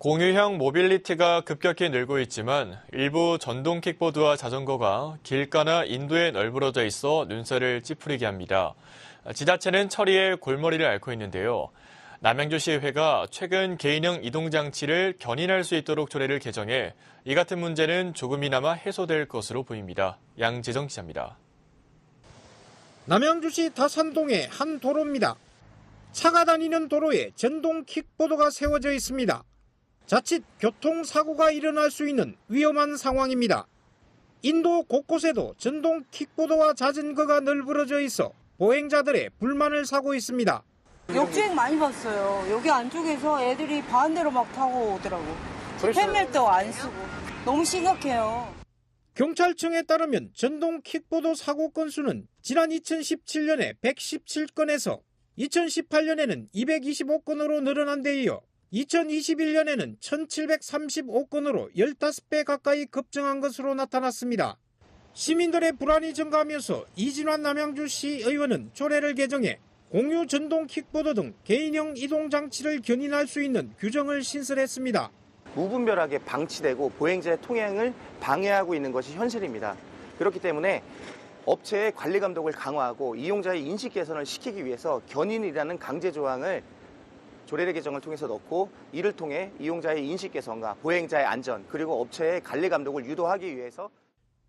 공유형 모빌리티가 급격히 늘고 있지만 일부 전동 킥보드와 자전거가 길가나 인도에 널브러져 있어 눈살을 찌푸리게 합니다. 지자체는 처리에 골머리를 앓고 있는데요. 남양주시의회가 최근 개인형 이동장치를 견인할 수 있도록 조례를 개정해 이 같은 문제는 조금이나마 해소될 것으로 보입니다. 양재정 기자입니다. 남양주시 다산동의 한 도로입니다. 차가 다니는 도로에 전동 킥보드가 세워져 있습니다. 자칫 교통사고가 일어날 수 있는 위험한 상황입니다. 인도 곳곳에도 전동 킥보드와 자전거가 널브러져 있어 보행자들의 불만을 사고 있습니다. 역주행 많이 봤어요. 여기 안쪽에서 애들이 반대로 막 타고 오더라고. 헬멧도 안 쓰고. 너무 심각해요. 경찰청에 따르면 전동 킥보드 사고 건수는 지난 2017년에 117건에서 2018년에는 225건으로 늘어난 데 이어 2021년에는 1735건으로 15배 가까이 급증한 것으로 나타났습니다. 시민들의 불안이 증가하면서 이진환 남양주시 의원은 조례를 개정해 공유 전동 킥보드 등 개인형 이동 장치를 견인할 수 있는 규정을 신설했습니다. 무분별하게 방치되고 보행자의 통행을 방해하고 있는 것이 현실입니다. 그렇기 때문에 업체의 관리 감독을 강화하고 이용자의 인식 개선을 시키기 위해서 견인이라는 강제 조항을 조례 개정을 통해서 넣고 이를 통해 이용자의 인식 개선과 보행자의 안전 그리고 업체의 관리 감독을 유도하기 위해서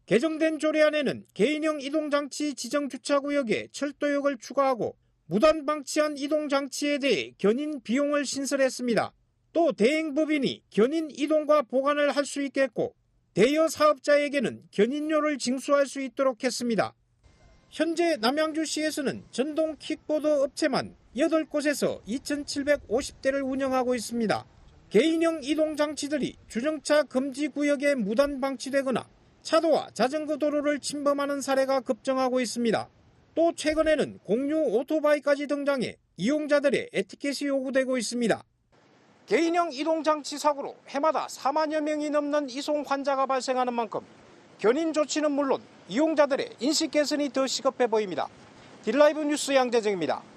개정된 조례안에는 개인형 이동장치 지정 주차구역에 철도역을 추가하고 무단 방치한 이동장치에 대해 견인 비용을 신설했습니다. 또 대행법인이 견인 이동과 보관을 할 수 있겠고 대여 사업자에게는 견인료를 징수할 수 있도록 했습니다. 현재 남양주시에서는 전동 킥보드 업체만 8곳에서 2,750대를 운영하고 있습니다. 개인형 이동장치들이 주정차 금지 구역에 무단 방치되거나 차도와 자전거 도로를 침범하는 사례가 급증하고 있습니다. 또 최근에는 공유 오토바이까지 등장해 이용자들의 에티켓이 요구되고 있습니다. 개인형 이동장치 사고로 해마다 4만여 명이 넘는 이송 환자가 발생하는 만큼 견인 조치는 물론 이용자들의 인식 개선이 더 시급해 보입니다. 딜라이브 뉴스 양재정입니다.